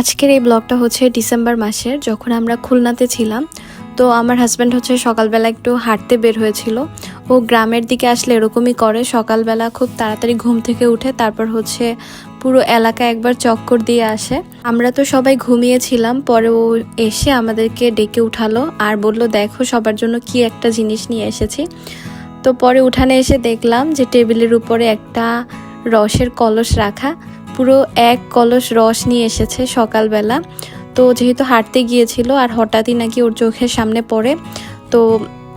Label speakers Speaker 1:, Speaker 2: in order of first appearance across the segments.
Speaker 1: আজকের এই ব্লগটা হচ্ছে ডিসেম্বর মাসের, যখন আমরা খুলনাতে ছিলাম। তো আমার হাজব্যান্ড হচ্ছে সকালবেলা একটু হাঁটতে বের হয়েছিল। ও গ্রামের দিকে আসলে এরকমই করে, সকালবেলা খুব তাড়াতাড়ি ঘুম থেকে উঠে তারপর হচ্ছে পুরো এলাকা একবার চক্কর দিয়ে আসে। আমরা তো সবাই ঘুমিয়েছিলাম, পরে ও এসে আমাদেরকে ডেকে উঠালো আর বলল, দেখো সবার জন্য কি একটা জিনিস নিয়ে এসেছি। তো পরে উঠানে এসে দেখলাম যে টেবিলের উপরে একটা রসের কলস রাখা। পুরো এক কলস রস নিয়ে এসেছে সকালবেলা। তো যেহেতু হাঁটতে গিয়েছিল আর হঠাৎই নাকি ওর চোখের সামনে পড়ে, তো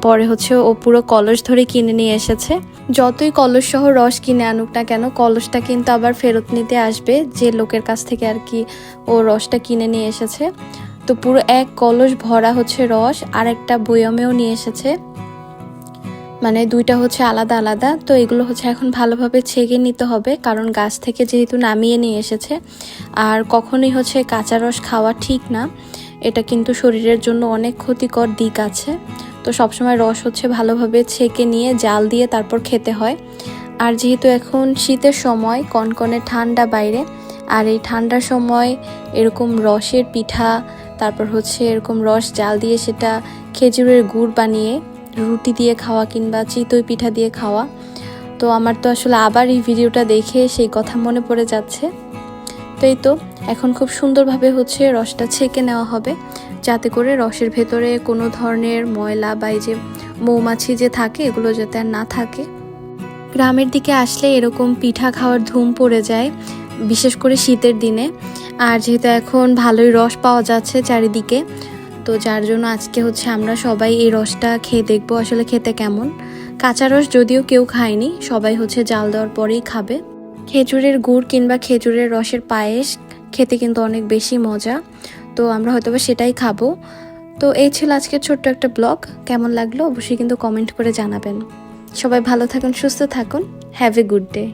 Speaker 1: পরে হচ্ছে ও পুরো কলস ধরে কিনে নিয়ে এসেছে। যতই কলস সহ রস কিনে আনুক না কেন, কলসটা কিন্তু আবার ফেরত নিতে আসবে যে লোকের কাছ থেকে আর কি ও রসটা কিনে নিয়ে এসেছে। তো পুরো এক কলস ভরা হচ্ছে রস আর একটা বয়মেও নিয়ে এসেছে। মানে দুইটা হচ্ছে আলাদা আলাদা, তো এগুলো হচ্ছে এখন ভালোভাবে ছেঁকে নিতে হবে, কারণ গাছ থেকে যেহেতু নামিয়ে নিয়ে এসেছে, আর কখনোই হচ্ছে কাঁচা রস খাওয়া ঠিক না। এটা কিন্তু শরীরের জন্য অনেক ক্ষতিকর দিক আছে। তো সবসময় রস হচ্ছে ভালোভাবে ছেঁকে নিয়ে জাল দিয়ে তারপর খেতে হয়। আর যেহেতু এখন শীতের সময়, কনকনে ঠান্ডা বাইরে, আর এই ঠান্ডার সময় এরকম রসের পিঠা, তারপর হচ্ছে এরকম রস জাল দিয়ে সেটা খেজুরের গুড় বানিয়ে রুটি দিয়ে খাওয়া কিংবা চিতই পিঠা দিয়ে খাওয়া। তো আমার তো আসলে আবার এই ভিডিওটা দেখে সেই কথা মনে পড়ে যাচ্ছে। তো এই তো এখন খুব সুন্দরভাবে হচ্ছে রসটা ছেঁকে নেওয়া হবে। যাতে করে রসের ভেতরে কোনো ধরনের ময়লা বা এই যে মৌমাছি যে থাকে, এগুলো যাতে আর না থাকে। গ্রামের দিকে আসলে এরকম পিঠা খাওয়ার ধুম পড়ে যায়, বিশেষ করে শীতের দিনে। আর যেহেতু এখন ভালোই রস পাওয়া যাচ্ছে চারিদিকে তো যার জন্য আজকে হচ্ছে আমরা সবাই এই রসটা খেয়ে দেখব আসলে খেতে কেমন। কাঁচা রস যদিও কেউ খায়নি, সবাই হচ্ছে জাল দেওয়ার পরেই খাবে। খেজুরের গুড় কিংবা খেজুরের রসের পায়েস খেতে কিন্তু অনেক বেশি মজা, তো আমরা হয়তো সেটাই খাব। তো এই ছিল আজকের ছোট্ট একটা ব্লগ, কেমন লাগল অবশ্যই কিন্তু কমেন্ট করে জানাবেন। সবাই ভালো থাকুন, সুস্থ থাকুন হ্যাভ এ গুড ডে